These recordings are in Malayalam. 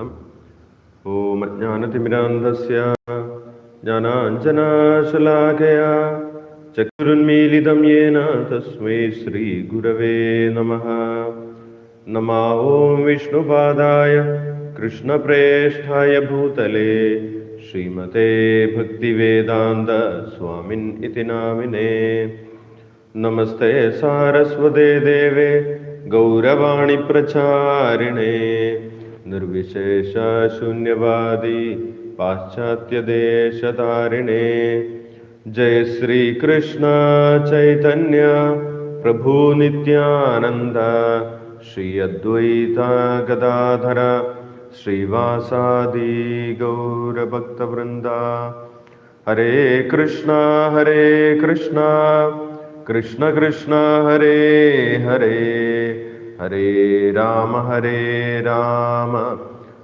स्वागतम् ॐ ज्ञानतिमिरान्धस्य ज्ञानाञ्जनाशलाकया चक्षुरुन्मीलितं येन तस्मै श्रीगुरवे नमः। नमा ॐ विष्णुपादाय कृष्णप्रेष्ठाय भूतले श्रीमते भक्तिवेदान्तस्वामिन् इति नामिने। नमस्ते सारस्वते देवे गौरवाणी प्रचारिणे निर्विशेषशून्यवादी पाश्चात्यदेशतारिणे जय श्रीकृष्ण चैतन्य प्रभु नित्यानन्द। श्री अद्वैता गदाधर श्रीवासादि गौरभक्तवृन्दा। हरे कृष्ण हरे कृष्ण कृष्णा कृष्णकृष्णा हरे हरे। हरे राम हरे राम।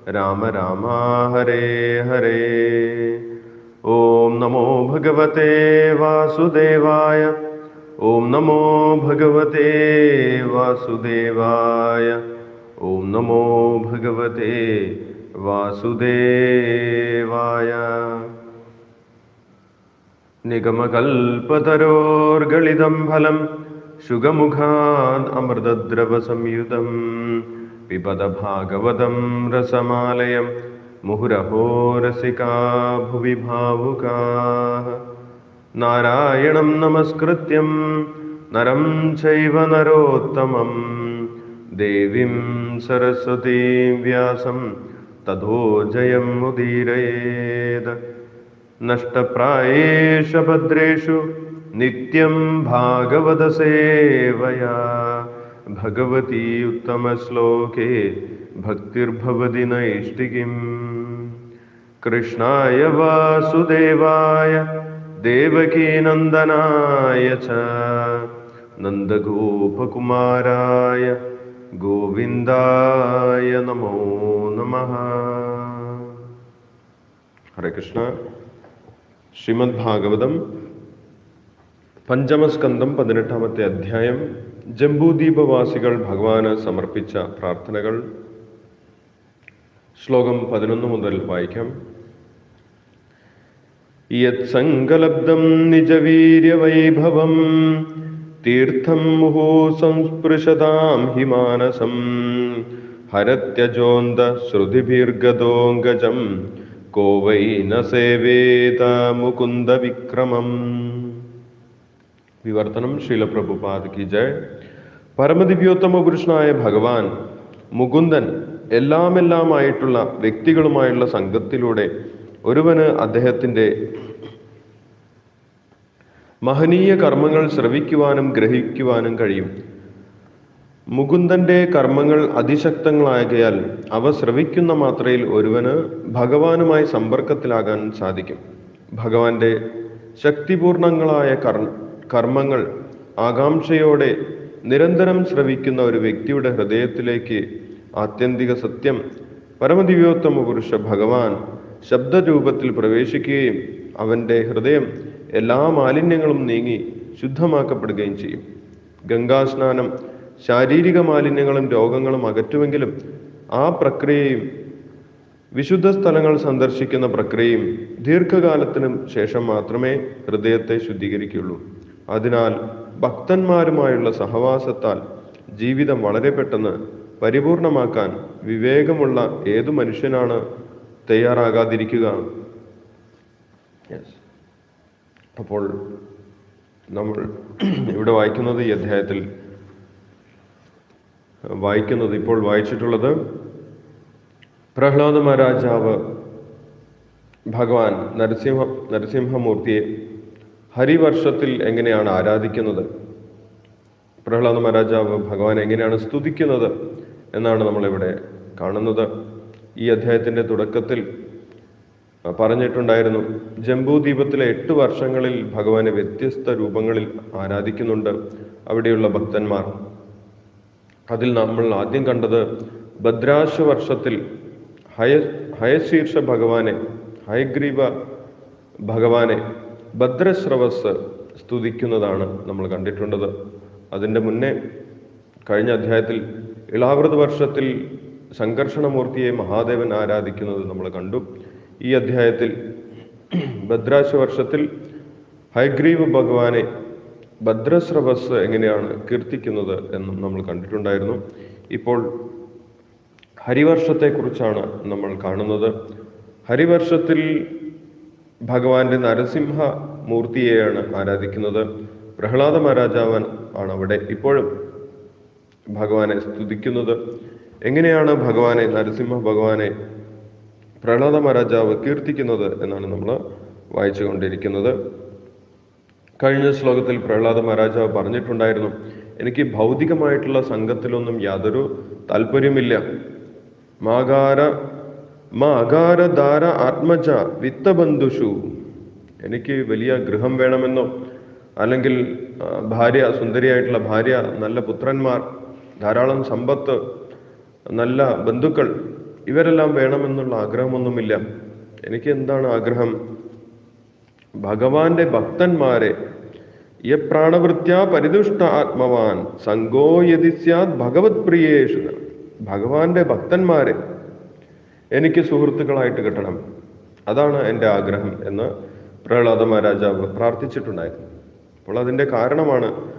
राम राम हरे हरे। ॐ नमो भगवते वासुदेवाय। ॐ नमो भगवते वासुदेवाय। ॐ नमो भगवते वासुदेवाय। निगमकल्पतरोर्गलिदं फलम्। ശുഗമുഖാത് അമൃതദ്രവസംയുതം പിബത ഭാഗവതം രസമാലയം മുഹുരഹോ രസികാ ഭുവി ഭാവുകാ നാരായണം നമസ്കൃത്യം നരം ചൈവ നരോത്തമം ദേവീം സരസ്വതീം വ്യാസം തഥോ ജയം മുദീരയേത് നഷ്ടപ്രായേഷ ഭദ്രേഷു നിത്യം ഭാഗവത സേവയാ ഭഗവതി ഉത്തമശ്ലോകേ ഭക്തിർഭവതി നൈഷ്ഠികിം കൃഷ്ണായ വാസുദേവായ ദേവകീനന്ദനായ ച നന്ദഗോപകുമാരായ ഗോവിന്ദായ നമോ നമഃ ഹരേ കൃഷ്ണ ശ്രീമദ് ഭാഗവതം പഞ്ചമസ്കന്ധം പതിനെട്ടാമത്തെ അധ്യായം. ജംബൂദ്വീപവാസികൾ ഭഗവാന് സമർപ്പിച്ച പ്രാർത്ഥനകൾ. ശ്ലോകം പതിനൊന്ന് മുതൽ വായിക്കാം. യത്സങ്കലബ്ധം നിജവീര്യവൈഭവം തീർത്ഥം മുഹു സംസ്പൃശതാം ഹിമാനസം ഹരത്യജോന്ത ശ്രുതിഭീർഗതോങ്കജം കോവൈ ന മുകുന്ദ വിക്രമം. വിവർത്തനം ശീലപ്രഭുപാദ് കി ജയ്. പരമദിവ്യോത്തമ പുരുഷനായ ഭഗവാൻ മുകുന്ദൻ എല്ലാമെല്ലാമായിട്ടുള്ള വ്യക്തികളുമായുള്ള സംഘത്തിലൂടെ ഒരുവന് അദ്ദേഹത്തിന്റെ മഹനീയ കർമ്മങ്ങൾ ശ്രവിക്കുവാനും ഗ്രഹിക്കുവാനും കഴിയും. മുകുന്ദന്റെ കർമ്മങ്ങൾ അതിശക്തങ്ങളാകയാൽ അവ ശ്രവിക്കുന്ന മാത്രയിൽ ഒരുവന് ഭഗവാനുമായി സമ്പർക്കത്തിലാകാൻ സാധിക്കും. ഭഗവാന്റെ ശക്തിപൂർണങ്ങളായ കർ കർമ്മങ്ങൾ ആകാംക്ഷയോടെ നിരന്തരം ശ്രവിക്കുന്ന ഒരു വ്യക്തിയുടെ ഹൃദയത്തിലേക്ക് ആത്യന്തിക സത്യം പരമദിവ്യോത്തമ പുരുഷ ഭഗവാൻ ശബ്ദരൂപത്തിൽ പ്രവേശിക്കുകയും അവന്റെ ഹൃദയം എല്ലാ മാലിന്യങ്ങളും നീങ്ങി ശുദ്ധമാക്കപ്പെടുകയും ചെയ്യും. ഗംഗാസ്നാനം ശാരീരിക മാലിന്യങ്ങളും രോഗങ്ങളും അകറ്റുമെങ്കിലും ആ പ്രക്രിയയും വിശുദ്ധ സ്ഥലങ്ങൾ സന്ദർശിക്കുന്ന പ്രക്രിയയും ദീർഘകാലത്തിനും ശേഷം മാത്രമേ ഹൃദയത്തെ ശുദ്ധീകരിക്കുള്ളൂ അതിനാൽ ഭക്തന്മാരുമായുള്ള സഹവാസത്താൽ ജീവിതം വളരെ പെട്ടെന്ന് പരിപൂർണമാക്കാൻ വിവേകമുള്ള ഏതു മനുഷ്യനാണ് തയ്യാറാകാതിരിക്കുക. അപ്പോൾ നമ്മൾ ഇവിടെ വായിക്കുന്നത് ഈ അധ്യായത്തിൽ വായിക്കുന്നത് ഇപ്പോൾ വായിച്ചിട്ടുള്ളത് പ്രഹ്ലാദ മഹാരാജാവ് ഭഗവാൻ നരസിംഹ നരസിംഹമൂർത്തിയെ ഹരിവർഷത്തിൽ എങ്ങനെയാണ് ആരാധിക്കുന്നത്? പ്രഹ്ലാദ മഹാരാജാവ് ഭഗവാൻ എങ്ങനെയാണ് സ്തുതിക്കുന്നത് എന്നാണ് നമ്മളിവിടെ കാണുന്നത്. ഈ അധ്യായത്തിന്റെ തുടക്കത്തിൽ പറഞ്ഞിട്ടുണ്ടായിരുന്നു ജംബൂദ്വീപത്തിലെ എട്ട് വർഷങ്ങളിൽ ഭഗവാനെ വ്യത്യസ്ത രൂപങ്ങളിൽ ആരാധിക്കുന്നുണ്ട് അവിടെയുള്ള ഭക്തന്മാർ. അതിൽ നമ്മൾ ആദ്യം കണ്ടത് ഭദ്രാശ വർഷത്തിൽ ഹയ ഹയശീർഷ ഭഗവാനെ ഹയഗ്രീവ ഭഗവാനെ ഭദ്രശ്രവസ് സ്തുതിക്കുന്നതാണ് നമ്മൾ കണ്ടിട്ടുള്ളത്. അതിന്റെ മുന്നേ കഴിഞ്ഞ അധ്യായത്തിൽ ഇളാവൃത വർഷത്തിൽ സംഘർഷണമൂർത്തിയെ മഹാദേവൻ ആരാധിക്കുന്നത് നമ്മൾ കണ്ടു. ഈ അധ്യായത്തിൽ ഭദ്രാശ വർഷത്തിൽ ഹൈഗ്രീവ് ഭഗവാനെ ഭദ്രസ്രവസ് എങ്ങനെയാണ് കീർത്തിക്കുന്നത് എന്നും നമ്മൾ കണ്ടിട്ടുണ്ടായിരുന്നു. ഇപ്പോൾ ഹരിവർഷത്തെക്കുറിച്ചാണ് നമ്മൾ കാണുന്നത്. ഹരിവർഷത്തിൽ ഭഗവാന്റെ നരസിംഹ മൂർത്തിയെയാണ് ആരാധിക്കുന്നത്. പ്രഹ്ലാദ മഹാരാജാവൻ ആണ് അവിടെ ഇപ്പോഴും ഭഗവാനെ സ്തുതിക്കുന്നത്. എങ്ങനെയാണ് ഭഗവാനെ നരസിംഹ ഭഗവാനെ പ്രഹ്ലാദ മഹാരാജാവ് കീർത്തിക്കുന്നത് എന്നാണ് നമ്മൾ വായിച്ചു കൊണ്ടിരിക്കുന്നത് കഴിഞ്ഞ ശ്ലോകത്തിൽ പ്രഹ്ലാദ മഹാരാജാവ് പറഞ്ഞിട്ടുണ്ടായിരുന്നു എനിക്ക് ഭൗതികമായിട്ടുള്ള സംഘത്തിലൊന്നും യാതൊരു താല്പര്യമില്ല. മാകാര മാകാരധാര ആത്മജ വിത്തബന്ധുഷു. എനിക്ക് വലിയ ഗൃഹം വേണമെന്നോ അല്ലെങ്കിൽ ഭാര്യ സുന്ദരിയായിട്ടുള്ള ഭാര്യ നല്ല പുത്രന്മാർ ധാരാളം സമ്പത്ത് നല്ല ബന്ധുക്കൾ ഇവരെല്ലാം വേണമെന്നുള്ള ആഗ്രഹമൊന്നുമില്ല. എനിക്ക് എന്താണ് ആഗ്രഹം? ഭഗവാന്റെ ഭക്തന്മാരെ യ പ്രാണവൃത്യ പരിതുഷ്ട ആത്മവാൻ സംഗോ യതി സ്യാത് ഭഗവത് പ്രിയേഷു. ഭഗവാന്റെ ഭക്തന്മാരെ എനിക്ക് സുഹൃത്തുക്കളായിട്ട് കിട്ടണം. അതാണ് എന്റെ ആഗ്രഹം എന്ന് പ്രഹ്ലാദ മഹാരാജാവ് പ്രാർത്ഥിച്ചിട്ടുണ്ടായിരുന്നു. അപ്പോൾ അതിന്റെ കാരണമാണ്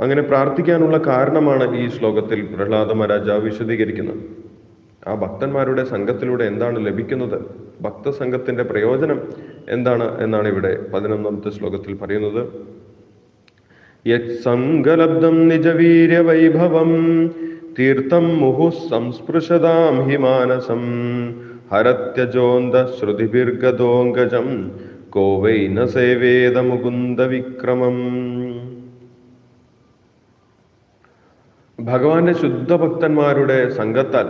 അങ്ങനെ പ്രാർത്ഥിക്കാനുള്ള കാരണമാണ് ഈ ശ്ലോകത്തിൽ പ്രഹ്ലാദ മഹാരാജാവ് വിശദീകരിക്കുന്നത്. ആ ഭക്തന്മാരുടെ സംഘത്തിലൂടെ എന്താണ് ലഭിക്കുന്നത്? ഭക്തസംഘത്തിന്റെ പ്രയോജനം എന്താണ് എന്നാണ് ഇവിടെ പതിനൊന്നാമത്തെ ശ്ലോകത്തിൽ പറയുന്നത്. യത് സംഗലബ്ധം നിജവീര്യവൈഭവം തീർത്ഥം മുഹു സംസ്പൃശതാം ഹി മാനസം. ഹരത്യജോന്ത ശ്രുതിഭിർഗതോങ്കജം കോവൈ ന സേവേദ മുകുന്ദ വിക്രമം ഭഗവാന്റെ ശുദ്ധഭക്തന്മാരുടെ സംഘത്താൽ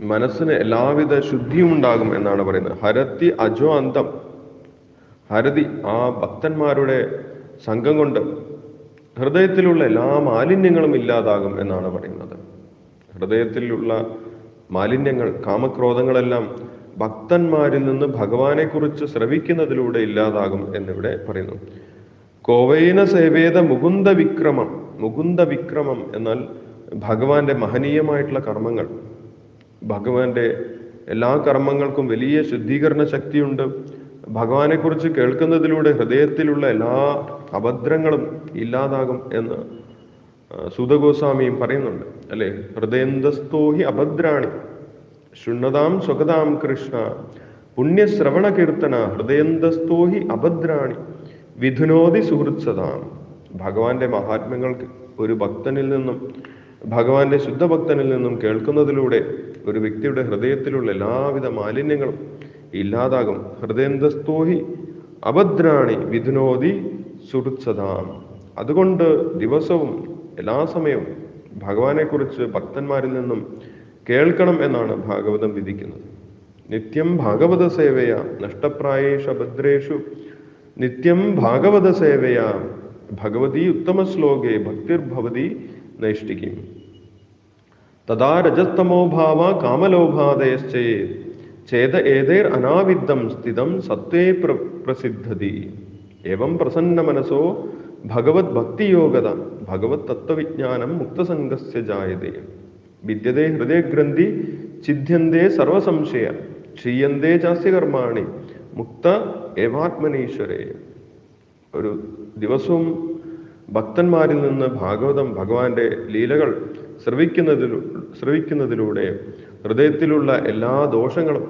മനസ്സിന് എല്ലാവിധ ശുദ്ധിയും ഉണ്ടാകും എന്നാണ് പറയുന്നത്. ഹരത്തി അജോ അന്തം. ഹരതി ആ ഭക്തന്മാരുടെ സംഘം കൊണ്ട് ഹൃദയത്തിലുള്ള എല്ലാ മാലിന്യങ്ങളും ഇല്ലാതാകും എന്നാണ് പറയുന്നത്. ഹൃദയത്തിലുള്ള മാലിന്യങ്ങൾ കാമക്രോധങ്ങളെല്ലാം ഭക്തന്മാരിൽ നിന്ന് ഭഗവാനെക്കുറിച്ച് ശ്രവിക്കുന്നതിലൂടെ ഇല്ലാതാകും എന്നിവിടെ പറയുന്നു. കോവൈന സേവേദ മുകുന്ദ വിക്രമം മുകുന്ദ വിക്രമം എന്നാൽ ഭഗവാന്റെ മഹനീയമായിട്ടുള്ള കർമ്മങ്ങൾ. ഭഗവാന്റെ എല്ലാ കർമ്മങ്ങൾക്കും വലിയ ശുദ്ധീകരണ ശക്തിയുണ്ട്. ഭഗവാനെക്കുറിച്ച് കേൾക്കുന്നതിലൂടെ ഹൃദയത്തിലുള്ള എല്ലാ അഭദ്രങ്ങളും ഇല്ലാതാകും എന്ന് സുധഗോസ്വാമിയും പറയുന്നുണ്ട് അല്ലെ? ഹൃദയന്തസ്തോ ഹി അഭദ്രാണി ശുണ്ണതാം സ്വഗതാം കൃഷ്ണ പുണ്യശ്രവണ കീർത്തന ഹൃദയന്തസ്തോ ഹി അഭദ്രാണി വിധുനോതി സുഹൃത്സതാം. ഭഗവാന്റെ മഹാത്മ്യങ്ങൾക്ക് ഒരു ഭക്തനിൽ നിന്നും ഭഗവാന്റെ ശുദ്ധഭക്തനിൽ നിന്നും കേൾക്കുന്നതിലൂടെ ഒരു വ്യക്തിയുടെ ഹൃദയത്തിലുള്ള എല്ലാവിധ മാലിന്യങ്ങളും ഇല്ലാതാകും. ഹൃദയന്തസ്തോഹി അഭദ്രാണി വിധുനോതി സുഹൃത്സതാം അതുകൊണ്ട് ദിവസവും എല്ലാ സമയവും ഭഗവാനെക്കുറിച്ച് ഭക്തന്മാരിൽ നിന്നും കേൾക്കണം എന്നാണ് ഭാഗവതം വിധിക്കുന്നത്. നിത്യം ഭാഗവത സേവയ നഷ്ടപ്രായേഷ ഭദ്രേഷു. നിത്യം ഭാഗവത സേവയ ഭഗവതി ഉത്തമ ശ്ലോകെ ഭക്തിർഭവതി നൈഷ്ഠിക്കും തഥാ രജസ്തമോ ഭാവ കാമലോഭാദയശ്ചേ ചേത ഏതേർ അനാവിദ്ധം സ്ഥിതം സത്വേ പ്ര പ്രസിദ്ധതി. ഏവം പ്രസന്ന മനസ്സോ ഭഗവത് ഭക്തിയോഗത ഭഗവത് തത്വവിജ്ഞാനം മുക്തസംഗസ്യ ജായതേ. വിദ്യതേ ഹൃദയഗ്രന്ഥി ചിദ്ധ്യന്തേ സർവസംശയ ക്ഷീയന്തേ ചാസ്യ കർമാണി മുക്ത ഏവാത്മനീശ്വരേ. ഒരു ദിവസവും ഭക്തന്മാരിൽ നിന്ന് ഭാഗവതം ഭഗവാന്റെ ലീലകൾ ശ്രവിക്കുന്നതിലൂ ശ്രവിക്കുന്നതിലൂടെ ഹൃദയത്തിലുള്ള എല്ലാ ദോഷങ്ങളും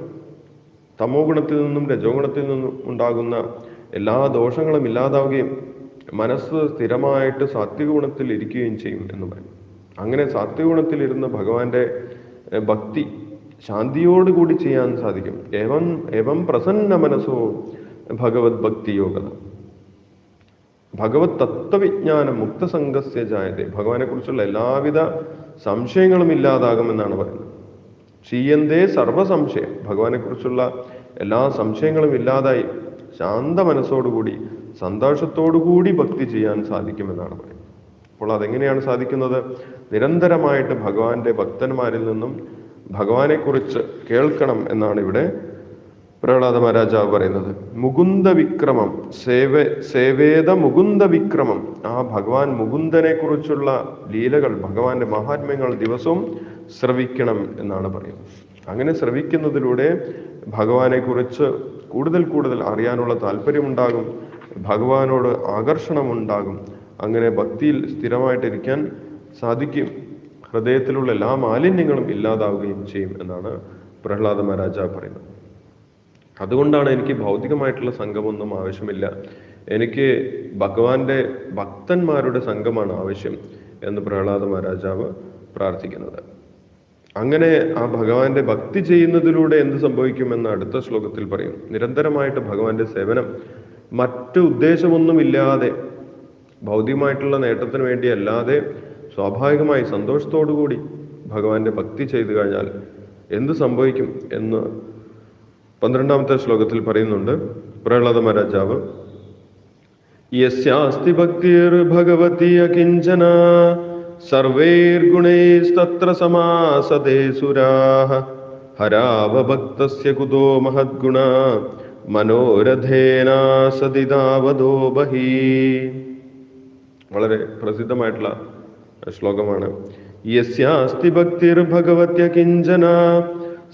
തമോ ഗുണത്തിൽ നിന്നും രജോ ഗുണത്തിൽ നിന്നും ഉണ്ടാകുന്ന എല്ലാ ദോഷങ്ങളും ഇല്ലാതാവുകയും മനസ്സ് സ്ഥിരമായിട്ട് സാത്വികഗുണത്തിൽ ഇരിക്കുകയും ചെയ്യും എന്ന് പറയും. അങ്ങനെ സാത്വിക ഇരുന്ന ഇരുന്ന് ഭഗവാന്റെ ഭക്തി ശാന്തിയോടുകൂടി ചെയ്യാൻ സാധിക്കും. ഏവം ഏവം പ്രസന്ന മനസ്സോ ഭഗവത് ഭക്തി യോഗത. ഭഗവത് തത്വവിജ്ഞാനം മുക്തസംഘസ്യ ജായതേ. ഭഗവാനെ കുറിച്ചുള്ള എല്ലാവിധ സംശയങ്ങളും ഇല്ലാതാകുമെന്നാണ് പറയുന്നത്. ക്ഷീയന്തേ സർവസംശയം ഭഗവാനെ കുറിച്ചുള്ള എല്ലാ സംശയങ്ങളും ഇല്ലാതായി ശാന്ത മനസ്സോടുകൂടി സന്തോഷത്തോടുകൂടി ഭക്തി ചെയ്യാൻ സാധിക്കുമെന്നാണ് പറയുന്നത്. അപ്പോൾ അതെങ്ങനെയാണ് സാധിക്കുന്നത്? നിരന്തരമായിട്ട് ഭഗവാന്റെ ഭക്തന്മാരിൽ നിന്നും ഭഗവാനെക്കുറിച്ച് കേൾക്കണം എന്നാണ് ഇവിടെ പ്രഹ്ലാദ മഹാരാജാവ് പറയുന്നത്. മുകുന്ദ വിക്രമം സേവ സേവേദ മുകുന്ദ വിക്രമം ആ ഭഗവാൻ മുകുന്ദനെ കുറിച്ചുള്ള ലീലകൾ ഭഗവാന്റെ മഹാത്മ്യങ്ങൾ ദിവസവും ശ്രവിക്കണം എന്നാണ് പറയുന്നത്. അങ്ങനെ ശ്രവിക്കുന്നതിലൂടെ ഭഗവാനെ കുറിച്ച് കൂടുതൽ കൂടുതൽ അറിയാനുള്ള താല്പര്യമുണ്ടാകും ഭഗവാനോട് ആകർഷണമുണ്ടാകും. അങ്ങനെ ഭക്തിയിൽ സ്ഥിരമായിട്ടിരിക്കാൻ സാധിക്കും. ഹൃദയത്തിലുള്ള എല്ലാ മാലിന്യങ്ങളും ഇല്ലാതാവുകയും ചെയ്യും എന്നാണ് പ്രഹ്ലാദ മഹാരാജ പറയുന്നത്. അതുകൊണ്ടാണ് എനിക്ക് ഭൗതികമായിട്ടുള്ള സംഘമൊന്നും ആവശ്യമില്ല. എനിക്ക് ഭഗവാന്റെ ഭക്തന്മാരുടെ സംഘമാണ് ആവശ്യം എന്ന് പ്രഹ്ലാദ മഹാരാജാവ് പ്രാർത്ഥിക്കുന്നത്. അങ്ങനെ ആ ഭഗവാന്റെ ഭക്തി ചെയ്യുന്നതിലൂടെ എന്ത് സംഭവിക്കുമെന്ന് അടുത്ത ശ്ലോകത്തിൽ പറയും. നിരന്തരമായിട്ട് ഭഗവാന്റെ സേവനം മറ്റു ഉദ്ദേശമൊന്നുമില്ലാതെ ഭൗതികമായിട്ടുള്ള നേട്ടത്തിന് വേണ്ടി അല്ലാതെ സ്വാഭാവികമായി കൂടി ഭഗവാന്റെ ഭക്തി ചെയ്തു കഴിഞ്ഞാൽ എന്ത് സംഭവിക്കും എന്ന് പന്ത്രണ്ടാമത്തെ ശ്ലോകത്തിൽ പറയുന്നുണ്ട് പ്രഹ്ലാദ മഹാരാജാവ്. യസ്യാസ്തി ഭക്തിർ ഭഗവതി അകിഞ്ചന സർവൈർഗുണൈസ്തത്ര സമാസതേ സുരാഹ ഹരാവഭക്തസ്യ കുതോ മഹദ്ഗുണ. മനോരഥേന ബഹീ. വളരെ പ്രസിദ്ധമായിട്ടുള്ള ശ്ലോകമാണ്. യസ്യാസ്തി ഭക്തിർ ഭഗവത്യ കിഞ്ചന.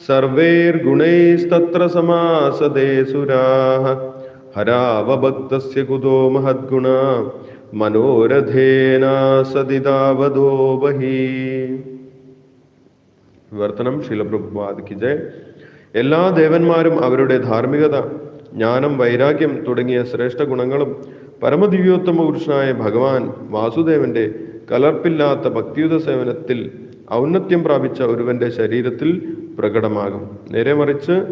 സർവൈർഗുണൈസ്തത്ര സമാസതേ സുരാഹ ഹരാവഭക്തസ്യ കുതോ മഹദ്ഗുണ. മനോരഥേന സതിതാവതോ ബഹി. വിവർത്തനം ശിലപ്രഭുപാദിക്ക് ജയ്. എല്ലാ ദേവന്മാരും അവരുടെ ധാർമ്മികത ജ്ഞാനം വൈരാഗ്യം തുടങ്ങിയ ശ്രേഷ്ഠ ഗുണങ്ങളും പരമദിവ്യോത്തമ പുരുഷനായ ഭഗവാൻ വാസുദേവന്റെ കലർപ്പില്ലാത്ത ഭക്തിയുത സേവനത്തിൽ ഔന്നത്യം പ്രാപിച്ച ഒരുവന്റെ ശരീരത്തിൽ പ്രകടമാകും. നേരെ മറിച്ച്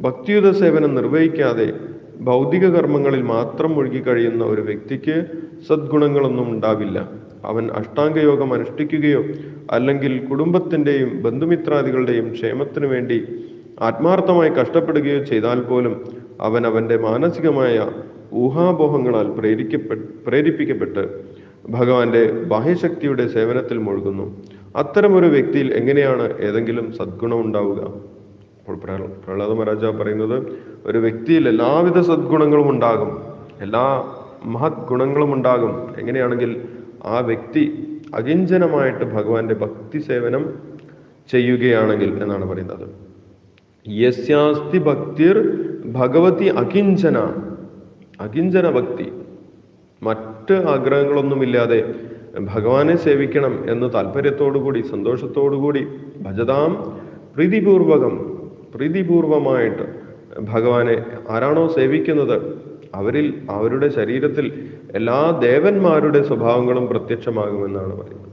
ഭക്തിയുത സേവനം നിർവഹിക്കാതെ ഭൗതിക കർമ്മങ്ങളിൽ മാത്രം മുഴുകി കഴിയുന്ന ഒരു വ്യക്തിക്ക് സദ്ഗുണങ്ങളൊന്നും ഉണ്ടാവില്ല. അവൻ അഷ്ടാംഗയോഗം അനുഷ്ഠിക്കുകയോ അല്ലെങ്കിൽ കുടുംബത്തിന്റെയും ബന്ധുമിത്രാദികളുടെയും ക്ഷേമത്തിനു വേണ്ടി ആത്മാർത്ഥമായി കഷ്ടപ്പെടുകയോ ചെയ്താൽ പോലും അവൻ അവന്റെ മാനസികമായ ഊഹാപോഹങ്ങളാൽ പ്രേരിക്കപ്പെ പ്രേരിപ്പിക്കപ്പെട്ട് ഭഗവാന്റെ ബാഹ്യശക്തിയുടെ സേവനത്തിൽ മുഴുകുന്നു. അത്തരമൊരു വ്യക്തിയിൽ എങ്ങനെയാണ് ഏതെങ്കിലും സദ്ഗുണം ഉണ്ടാവുക? പ്രഹ്ലാദ മഹാരാജ പറയുന്നത് ഒരു വ്യക്തിയിൽ എല്ലാവിധ സദ്ഗുണങ്ങളും ഉണ്ടാകും. എല്ലാ മഹത് ഗുണങ്ങളും ഉണ്ടാകും. എങ്ങനെയാണെങ്കിൽ ആ വ്യക്തി അകിഞ്ചനമായിട്ട് ഭഗവാന്റെ ഭക്തി സേവനം ചെയ്യുകയാണെങ്കിൽ എന്നാണ് പറയുന്നത്. യസ്യാസ്തി ഭക്തിർ ഭഗവതി അകിഞ്ചന. അകിഞ്ചന ഭക്തി. മറ്റ് ആഗ്രഹങ്ങളൊന്നുമില്ലാതെ ഭഗവാനെ സേവിക്കണം എന്ന് താല്പര്യത്തോടുകൂടി സന്തോഷത്തോടുകൂടി ഭജതാം പ്രീതിപൂർവകം പ്രീതിപൂർവമായിട്ട് ഭഗവാനെ ആരാണോ സേവിക്കുന്നത് അവരിൽ അവരുടെ ശരീരത്തിൽ എല്ലാ ദേവന്മാരുടെ സ്വഭാവങ്ങളും പ്രത്യക്ഷമാകുമെന്നാണ് പറയുന്നത്.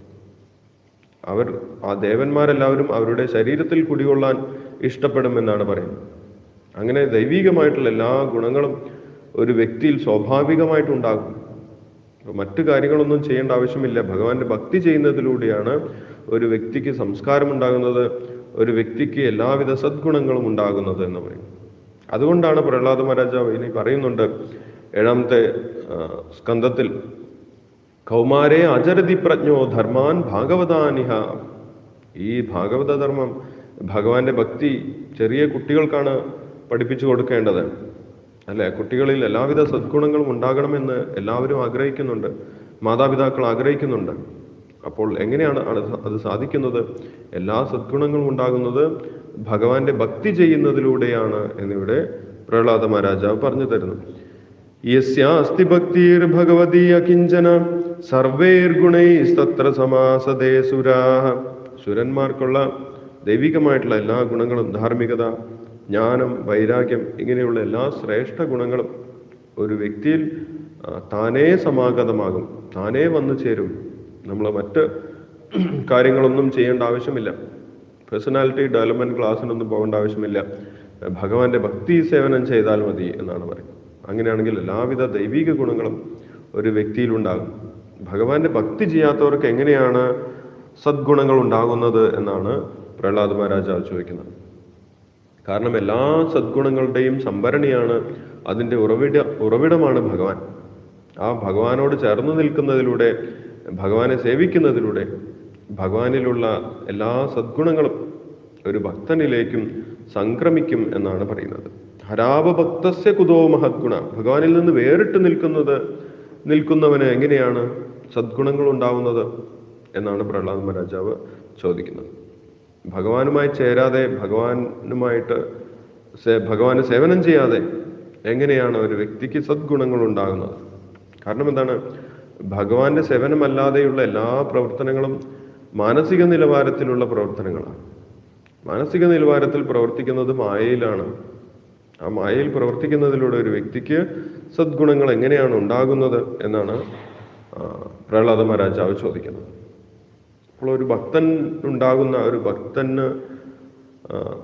അവർ ആ ദേവന്മാരെല്ലാവരും അവരുടെ ശരീരത്തിൽ കുടികൊള്ളാൻ ഇഷ്ടപ്പെടുമെന്നാണ് പറയുന്നത്. അങ്ങനെ ദൈവികമായിട്ടുള്ള എല്ലാ ഗുണങ്ങളും ഒരു വ്യക്തിയിൽ സ്വാഭാവികമായിട്ടുണ്ടാകും. മറ്റു കാര്യങ്ങളൊന്നും ചെയ്യേണ്ട ആവശ്യമില്ല. ഭഗവാന്റെ ഭക്തി ചെയ്യുന്നതിലൂടെയാണ് ഒരു വ്യക്തിക്ക് സംസ്കാരം ഉണ്ടാകുന്നത് ഒരു വ്യക്തിക്ക് എല്ലാവിധ സദ്ഗുണങ്ങളും ഉണ്ടാകുന്നത് എന്ന് പറയും. അതുകൊണ്ടാണ് പ്രഹ്ലാദ മഹാരാജാവ് ഇനി പറയുന്നുണ്ട് ഏഴാമത്തെ സ്കന്ധത്തിൽ കൗമാരെ അചരതി പ്രജ്ഞോ ധർമാൻ ഭാഗവതാനിഹ. ഈ ഭാഗവത ധർമ്മം ഭഗവാന്റെ ഭക്തി ചെറിയ കുട്ടികൾക്കാണ് പഠിപ്പിച്ചു കൊടുക്കേണ്ടത്. അല്ലെ? കുട്ടികളിൽ എല്ലാവിധ സദ്ഗുണങ്ങളും ഉണ്ടാകണമെന്ന് എല്ലാവരും ആഗ്രഹിക്കുന്നുണ്ട്. മാതാപിതാക്കൾ ആഗ്രഹിക്കുന്നുണ്ട്. അപ്പോൾ എങ്ങനെയാണ് അത് സാധിക്കുന്നത്? എല്ലാ സദ്ഗുണങ്ങളും ഉണ്ടാകുന്നത് ഭഗവാന്റെ ഭക്തി ചെയ്യുന്നതിലൂടെയാണ് എന്നിവിടെ പ്രഹ്ലാദ മഹാരാജാവ് പറഞ്ഞു തരുന്നു യസ്യാസ്തി ഭക്തിർ ഭഗവതി അകിഞ്ചന സർവേർഗുണൈസ്തത്ര സമാസദേ സുരാഹ. സുരന്മാർക്കുള്ള ദൈവികമായിട്ടുള്ള എല്ലാ ഗുണങ്ങളും ധാർമ്മികത ജ്ഞാനം വൈരാഗ്യം ഇങ്ങനെയുള്ള എല്ലാ ശ്രേഷ്ഠ ഗുണങ്ങളും ഒരു വ്യക്തിയിൽ താനേ സമാഗതമാകും താനേ വന്നു ചേരും. നമ്മൾ മറ്റ് കാര്യങ്ങളൊന്നും ചെയ്യേണ്ട ആവശ്യമില്ല. പേഴ്സണാലിറ്റി ഡെവലപ്മെന്റ് ക്ലാസ്സിനൊന്നും പോകേണ്ട ആവശ്യമില്ല. ഭഗവാന്റെ ഭക്തി സേവനം ചെയ്താൽ മതി എന്നാണ് പറയുന്നത്. അങ്ങനെയാണെങ്കിൽ എല്ലാവിധ ദൈവിക ഗുണങ്ങളും ഒരു വ്യക്തിയിലുണ്ടാകും ഭഗവാന്റെ ഭക്തി ചെയ്യാത്തവർക്ക് എങ്ങനെയാണ് സദ്ഗുണങ്ങൾ ഉണ്ടാകുന്നത് എന്നാണ് പ്രഹ്ലാദ് മഹാരാജാവ് ചോദിക്കുന്നത്. കാരണം എല്ലാ സദ്ഗുണങ്ങളുടെയും സംഭരണിയാണ് അതിന്റെ ഉറവിട ഉറവിടമാണ് ഭഗവാൻ. ആ ഭഗവാനോട് ചേർന്ന് നിൽക്കുന്നതിലൂടെ ഭഗവാനെ സേവിക്കുന്നതിലൂടെ ഭഗവാനിലുള്ള എല്ലാ സദ്ഗുണങ്ങളും ഒരു ഭക്തനിലേക്കും സംക്രമിക്കും എന്നാണ് പറയുന്നത്. ഹരാപഭക്തസ്യ കുതോ മഹദ്ഗുണ. ഭഗവാനിൽ നിന്ന് വേറിട്ട് നിൽക്കുന്നത് നിൽക്കുന്നവന് എങ്ങനെയാണ് സദ്ഗുണങ്ങൾ ഉണ്ടാവുന്നത് എന്നാണ് പ്രഹ്ലാദ മഹാരാജാവ് ചോദിക്കുന്നത്. ഭഗവാനുമായി ചേരാതെ ഭഗവാനുമായിട്ട് ഭഗവാന് സേവനം ചെയ്യാതെ എങ്ങനെയാണ് ഒരു വ്യക്തിക്ക് സദ്ഗുണങ്ങൾ ഉണ്ടാകുന്നത്? കാരണം എന്താണ്? ഭഗവാന്റെ സേവനമല്ലാതെയുള്ള എല്ലാ പ്രവർത്തനങ്ങളും മാനസിക നിലവാരത്തിലുള്ള പ്രവർത്തനങ്ങളാണ്. മാനസിക നിലവാരത്തിൽ പ്രവർത്തിക്കുന്നത് മായയിലാണ്. ആ മായയിൽ പ്രവർത്തിക്കുന്നതിലൂടെ ഒരു വ്യക്തിക്ക് സദ്ഗുണങ്ങൾ എങ്ങനെയാണ് ഉണ്ടാകുന്നത് എന്നാണ് പ്രഹ്ലാദ മഹാരാജാവ് ചോദിക്കുന്നത്. അപ്പോൾ ഒരു ഭക്തൻ ഉണ്ടാകുന്ന ഒരു ഭക്തന്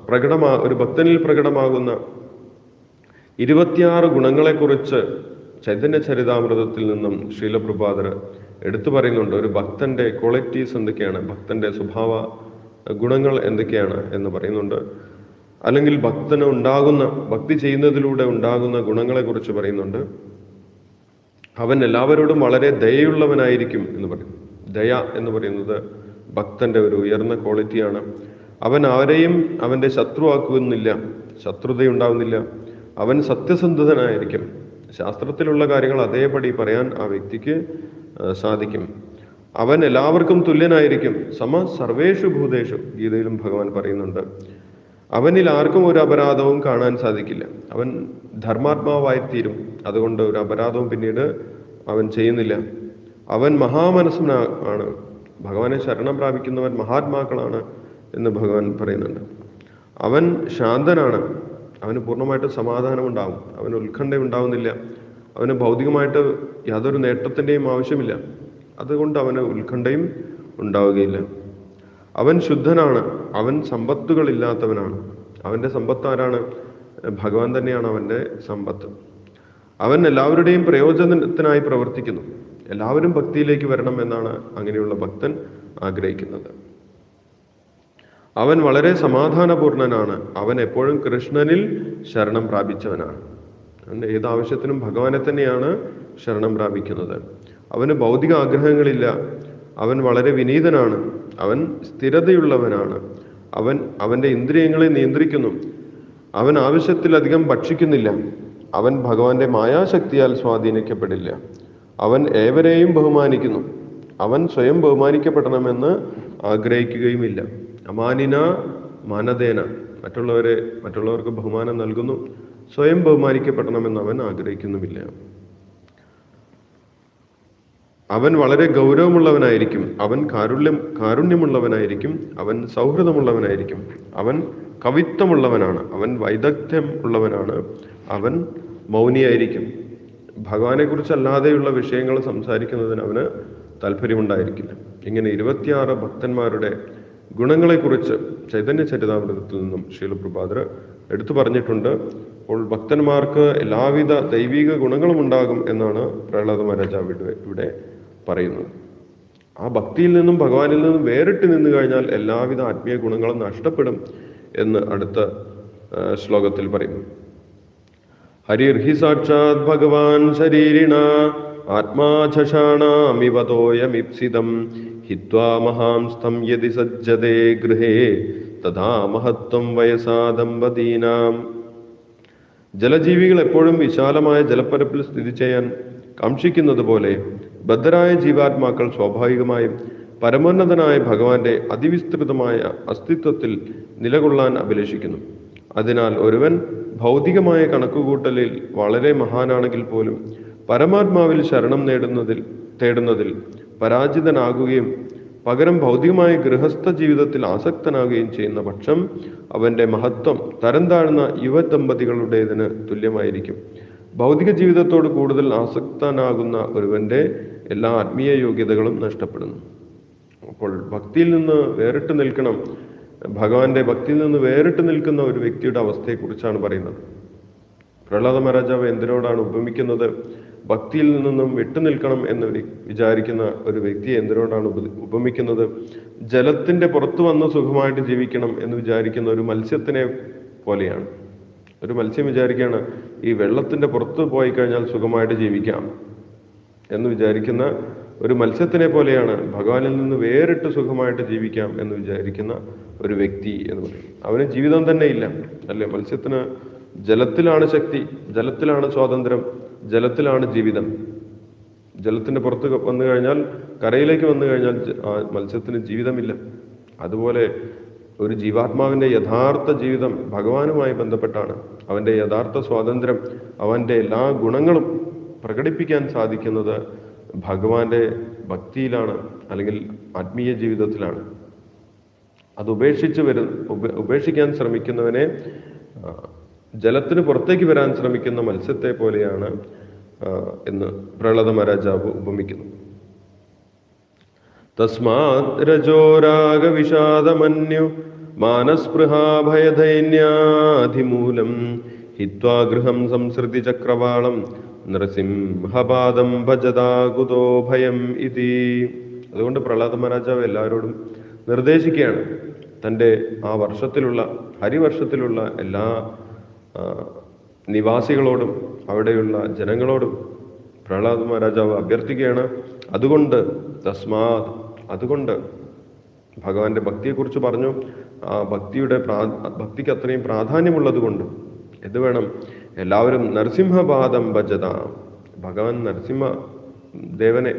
പ്രകടമാ ഒരു ഭക്തനിൽ പ്രകടമാകുന്ന ഇരുപത്തിയാറ് ഗുണങ്ങളെക്കുറിച്ച് ചൈതന്യ ചരിതാമൃതത്തിൽ നിന്നും ശീലപ്രഭാതർ എടുത്തു പറയുന്നുണ്ട് ഒരു ഭക്തന്റെ ക്വാളിറ്റീസ് എന്തൊക്കെയാണ്? ഭക്തന്റെ സ്വഭാവ ഗുണങ്ങൾ എന്തൊക്കെയാണ്? എന്ന് പറയുന്നുണ്ട്. അല്ലെങ്കിൽ ഭക്തന് ഉണ്ടാകുന്ന ഭക്തി ചെയ്യുന്നതിലൂടെ ഉണ്ടാകുന്ന ഗുണങ്ങളെ ഗുണങ്ങളെക്കുറിച്ച് പറയുന്നുണ്ട്. അവൻ എല്ലാവരോടും വളരെ ദയയുള്ളവനായിരിക്കും എന്ന് പറയുന്നു. ദയ എന്ന് പറയുന്നത് ഭക്തന്റെ ഒരു ഉയർന്ന ക്വാളിറ്റിയാണ് അവൻ ആരെയും അവന്റെ ശത്രുവാക്കുന്നില്ല ശത്രുതയുണ്ടാവുന്നില്ല. അവൻ സത്യസന്ധനായിരിക്കും. ശാസ്ത്രത്തിലുള്ള കാര്യങ്ങൾ അതേപടി പറയാൻ ആ വ്യക്തിക്ക് സാധിക്കും. അവൻ എല്ലാവർക്കും തുല്യനായിരിക്കും. സമ സർവേഷു ഭൂതേഷു ഗീതയിലും ഭഗവാൻ പറയുന്നുണ്ട്. അവനിൽ ആർക്കും ഒരു അപരാധവും കാണാൻ സാധിക്കില്ല. അവൻ ധർമാത്മാവായിത്തീരും. അതുകൊണ്ട് ഒരു അപരാധവും പിന്നീട് അവൻ ചെയ്യുന്നില്ല. അവൻ മഹാമനസ്സിന ആണ്. ഭഗവാനെ ശരണം പ്രാപിക്കുന്നവൻ മഹാത്മാക്കളാണ് എന്ന് ഭഗവാൻ പറയുന്നുണ്ട്. അവൻ ശാന്തനാണ്. അവന് പൂർണമായിട്ട് സമാധാനം ഉണ്ടാവും അവന് ഉത്കണ്ഠ ഉണ്ടാവുന്നില്ല. അവന് ഭൗതികമായിട്ട് യാതൊരു നേട്ടത്തിന്റെയും ആവശ്യമില്ല. അതുകൊണ്ട് അവന് ഉത്കണ്ഠയും ഉണ്ടാവുകയില്ല. അവൻ ശുദ്ധനാണ്. അവൻ സമ്പത്തുകളില്ലാത്തവനാണ് അവന്റെ സമ്പത്ത് ആരാണ് ഭഗവാൻ തന്നെയാണ് അവന്റെ സമ്പത്ത്. അവൻ എല്ലാവരുടെയും പ്രയോജനത്തിനായി പ്രവർത്തിക്കുന്നു. എല്ലാവരും ഭക്തിയിലേക്ക് വരണം എന്നാണ് അങ്ങനെയുള്ള ഭക്തൻ ആഗ്രഹിക്കുന്നത്. അവൻ വളരെ സമാധാനപൂർണനാണ്. അവൻ എപ്പോഴും കൃഷ്ണനിൽ ശരണം പ്രാപിച്ചവനാണ്. അവന്റെ ഏത് ആവശ്യത്തിനും ഭഗവാനെ തന്നെയാണ് ശരണം പ്രാപിക്കുന്നത്. അവന് ഭൗതിക ആഗ്രഹങ്ങളില്ല. അവൻ വളരെ വിനീതനാണ്. അവൻ സ്ഥിരതയുള്ളവനാണ്. അവൻ അവന്റെ ഇന്ദ്രിയങ്ങളെ നിയന്ത്രിക്കുന്നു. അവൻ ആവശ്യത്തിലധികം ഭക്ഷിക്കുന്നില്ല. അവൻ ഭഗവാന്റെ മായാശക്തിയാൽ സ്വാധീനിക്കപ്പെടില്ല. അവൻ ഏവരെയും ബഹുമാനിക്കുന്നു. അവൻ സ്വയം ബഹുമാനിക്കപ്പെടണമെന്ന് ആഗ്രഹിക്കുകയുമില്ല. അമാനിന മാനദേന. മറ്റുള്ളവരെ മറ്റുള്ളവർക്ക് ബഹുമാനം നൽകുന്നു. സ്വയം ബഹുമാനിക്കപ്പെടണമെന്ന് അവൻ ആഗ്രഹിക്കുന്നുമില്ല. അവൻ വളരെ ഗൗരവമുള്ളവനായിരിക്കും. അവൻ കാരുണ്യം കാരുണ്യമുള്ളവനായിരിക്കും. അവൻ സൗഹൃദമുള്ളവനായിരിക്കും. അവൻ കവിത്വമുള്ളവനാണ്. അവൻ വൈദഗ്ധ്യം ഉള്ളവനാണ് അവൻ മൗനിയായിരിക്കും. ഭഗവാനെ കുറിച്ചല്ലാതെയുള്ള വിഷയങ്ങൾ സംസാരിക്കുന്നതിന് അവന് താല്പര്യമുണ്ടായിരിക്കില്ല ഇങ്ങനെ ഇരുപത്തിയാറ് ഭക്തന്മാരുടെ ഗുണങ്ങളെക്കുറിച്ച് ചൈതന്യ ചരിതാമൃതത്തിൽ നിന്നും ശീലപ്രഭാതർ എടുത്തു പറഞ്ഞിട്ടുണ്ട്. അപ്പോൾ ഭക്തന്മാർക്ക് എല്ലാവിധ ദൈവിക ഗുണങ്ങളും ഉണ്ടാകും എന്നാണ് പ്രഹ്ലാദ മഹാരാജാവ് ഇവിടെ പറയുന്നത്. ആ ഭക്തിയിൽ നിന്നും ഭഗവാനിൽ നിന്നും വേറിട്ട് നിന്ന് കഴിഞ്ഞാൽ എല്ലാവിധ ആത്മീയ ഗുണങ്ങളും നഷ്ടപ്പെടും എന്ന് അടുത്ത ശ്ലോകത്തിൽ പറയുന്നു. ഹരിർഹി സാക്ഷാത് ഭഗവാൻ ശരീരിണ ആത്മാചഷാണാമിവതോയമിപ്സിതം ഹിത്വാ മഹാംസ്തം യതി സജ്ജതേ ഗൃഹേ തഥാ മഹത്വം വയസാ ദമ്പതീനാം ജലജീവികൾ എപ്പോഴും വിശാലമായ ജലപ്പരപ്പിൽ സ്ഥിതി ചെയ്യാൻ കാക്ഷിക്കുന്നത് പോലെ ബദ്ധരായ ജീവാത്മാക്കൾ സ്വാഭാവികമായും പരമോന്നതനായ ഭഗവാന്റെ അതിവിസ്തൃതമായ അസ്തിത്വത്തിൽ നിലകൊള്ളാൻ അഭിലഷിക്കുന്നു. അതിനാൽ ഒരുവൻ ഭൗതികമായ കണക്കുകൂട്ടലിൽ വളരെ മഹാനാണെങ്കിൽ പോലും പരമാത്മാവിൽ ശരണം നേടുന്നതിൽ തേടുന്നതിൽ പരാജിതനാകുകയും പകരം ഭൗതികമായ ഗൃഹസ്ഥ ജീവിതത്തിൽ ആസക്തനാകുകയും ചെയ്യുന്ന പക്ഷം അവന്റെ മഹത്വം തരം താഴ്ന്ന യുവദമ്പതികളുടേതിന് തുല്യമായിരിക്കും. ഭൗതിക ജീവിതത്തോട് കൂടുതൽ ആസക്തനാകുന്ന ഒരുവന്റെ എല്ലാ ആത്മീയ യോഗ്യതകളും നഷ്ടപ്പെടുന്നു. അപ്പോൾ ഭക്തിയിൽ നിന്ന് വേറിട്ട് നിൽക്കണം. ഭഗവാന്റെ ഭക്തിയിൽ നിന്ന് വേറിട്ട് നിൽക്കുന്ന ഒരു വ്യക്തിയുടെ അവസ്ഥയെക്കുറിച്ചാണ് പറയുന്നത്. പ്രഹ്ലാദ മഹാരാജാവ് എന്തിനോടാണ് ഉപമിക്കുന്നത്? ഭക്തിയിൽ നിന്നും വിട്ടുനിൽക്കണം എന്ന് വിചാരിക്കുന്ന ഒരു വ്യക്തിയെ എന്തിനോടാണ് ഉപ- ഉപമിക്കുന്നത്? ജലത്തിന്റെ പുറത്തു വന്ന് സുഖമായിട്ട് ജീവിക്കണം എന്ന് വിചാരിക്കുന്ന ഒരു മത്സ്യത്തിനെ പോലെയാണ്. ഒരു മത്സ്യം വിചാരിക്കുകയാണ് ഈ വെള്ളത്തിന്റെ പുറത്ത് പോയി കഴിഞ്ഞാൽ സുഖമായിട്ട് ജീവിക്കാം എന്ന് വിചാരിക്കുന്ന ഒരു മത്സ്യത്തിനെ പോലെയാണ് ഭഗവാനിൽ നിന്ന് വേറിട്ട് സുഖമായിട്ട് ജീവിക്കാം എന്ന് വിചാരിക്കുന്ന ഒരു വ്യക്തി എന്ന് പറയും അവന് ജീവിതം തന്നെ ഇല്ല അല്ലെ? മത്സ്യത്തിന് ജലത്തിലാണ് ശക്തി ജലത്തിലാണ് സ്വാതന്ത്ര്യം. ജലത്തിലാണ് ജീവിതം. ജലത്തിന്റെ പുറത്ത് വന്നു കഴിഞ്ഞാൽ കരയിലേക്ക് വന്നു കഴിഞ്ഞാൽ മത്സ്യത്തിന് ജീവിതമില്ല. അതുപോലെ ഒരു ജീവാത്മാവിന്റെ യഥാർത്ഥ ജീവിതം ഭഗവാനുമായി ബന്ധപ്പെട്ടാണ്. അവന്റെ യഥാർത്ഥ സ്വാതന്ത്ര്യം അവന്റെ എല്ലാ ഗുണങ്ങളും പ്രകടിപ്പിക്കാൻ സാധിക്കുന്നത് ഭഗവാന്റെ ഭക്തിയിലാണ് അല്ലെങ്കിൽ ആത്മീയ ജീവിതത്തിലാണ്. അത് ഉപേക്ഷിച്ച് വരു ഉപേക്ഷിക്കാൻ ശ്രമിക്കുന്നവനെ ജലത്തിന് പുറത്തേക്ക് വരാൻ ശ്രമിക്കുന്ന മത്സ്യത്തെ പോലെയാണ് എന്ന് പ്രഹ്ലാദ മഹാരാജാവ് ഉപമിക്കുന്നു. തസ്മാത് രജോരാഗവിഷാദമന്യു മാനസ്പൃഹാഭയധൈന്യാധിമൂലം ഹിത്വാ ഗൃഹം സംസൃതി ചക്രവാളം നൃസിംഹപാദം ഭജതാകുതോ ഭയം ഇതി. അതുകൊണ്ട് പ്രഹ്ലാദ മഹാരാജാവ് എല്ലാവരോടും നിർദ്ദേശിക്കുകയാണ്. തന്റെ ആ വർഷത്തിലുള്ള ഹരിവർഷത്തിലുള്ള എല്ലാ നിവാസികളോടും അവിടെയുള്ള ജനങ്ങളോടും പ്രഹ്ലാദ് മഹാരാജാവ് അഭ്യർത്ഥിക്കുകയാണ് അതുകൊണ്ട് തസ്മാത് അതുകൊണ്ട്. ഭഗവാന്റെ ഭക്തിയെക്കുറിച്ച് പറഞ്ഞു. ആ ഭക്തിയുടെ പ്രാ ഭക്തിക്ക് അത്രയും പ്രാധാന്യമുള്ളത് കൊണ്ട് എന്ത് വേണം എല്ലാവരും നരസിംഹപാദം ഭജത. ഭഗവാൻ നരസിംഹ ദേവനെ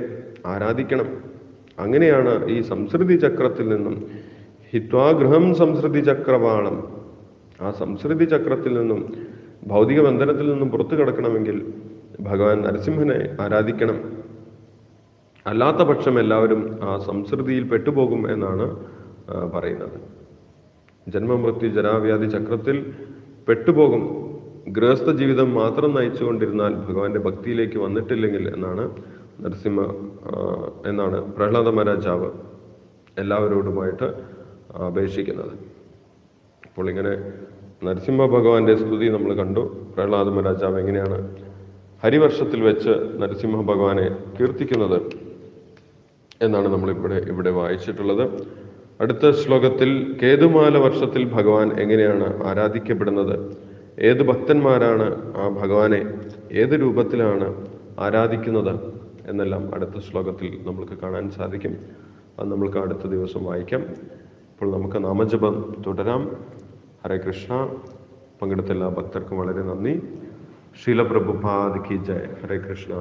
ആരാധിക്കണം. അങ്ങനെയാണ് ഈ സംസ്കൃതി ചക്രത്തിൽ നിന്നും ഹിത്വാഗൃഹം സംസ്കൃതി ചക്രവാണം ആ സംസ്കൃതി ചക്രത്തിൽ നിന്നും ഭൗതിക ബന്ധനത്തിൽ നിന്നും പുറത്തു കിടക്കണമെങ്കിൽ ഭഗവാൻ നരസിംഹനെ ആരാധിക്കണം. അല്ലാത്ത പക്ഷം എല്ലാവരും ആ സംസൃതിയിൽ പെട്ടുപോകും എന്നാണ് പറയുന്നത്. ജന്മമൃത്യു ജരാവ്യാധി ചക്രത്തിൽ പെട്ടുപോകും. ഗൃഹസ്ഥ ജീവിതം മാത്രം നയിച്ചുകൊണ്ടിരുന്നാൽ ഭഗവാന്റെ ഭക്തിയിലേക്ക് വന്നിട്ടില്ലെങ്കിൽ എന്നാണ് നരസിംഹ എന്നാണ് പ്രഹ്ലാദ മഹാരാജാവ് എല്ലാവരോടുമായിട്ട് അപേക്ഷിക്കുന്നത്. അപ്പോൾ ഇങ്ങനെ നരസിംഹ ഭഗവാന്റെ സ്തുതി നമ്മൾ കണ്ടു. പ്രഹ്ലാദ മരാജാവ് എങ്ങനെയാണ് ഹരിവർഷത്തിൽ വെച്ച് നരസിംഹ ഭഗവാനെ കീർത്തിക്കുന്നത് എന്നാണ് നമ്മൾ ഇവിടെ വായിച്ചിട്ടുള്ളത്. അടുത്ത ശ്ലോകത്തിൽ കേതുമാല വർഷത്തിൽ ഭഗവാൻ എങ്ങനെയാണ് ആരാധിക്കപ്പെടുന്നത്? ഏത് ഭക്തന്മാരാണ് ആ ഭഗവാനെ ഏത് രൂപത്തിലാണ് ആരാധിക്കുന്നത് എന്നെല്ലാം അടുത്ത ശ്ലോകത്തിൽ നമ്മൾക്ക് കാണാൻ സാധിക്കും. അത് നമ്മൾക്ക് അടുത്ത ദിവസം വായിക്കാം. അപ്പോൾ നമുക്ക് നാമജപം തുടരാം. ഹരേ കൃഷ്ണ. പങ്കെടുത്ത എല്ലാ ഭക്തർക്കും വളരെ നന്ദി. ശീലപ്രഭുപാദ് കി ജയ. ഹരേ കൃഷ്ണ.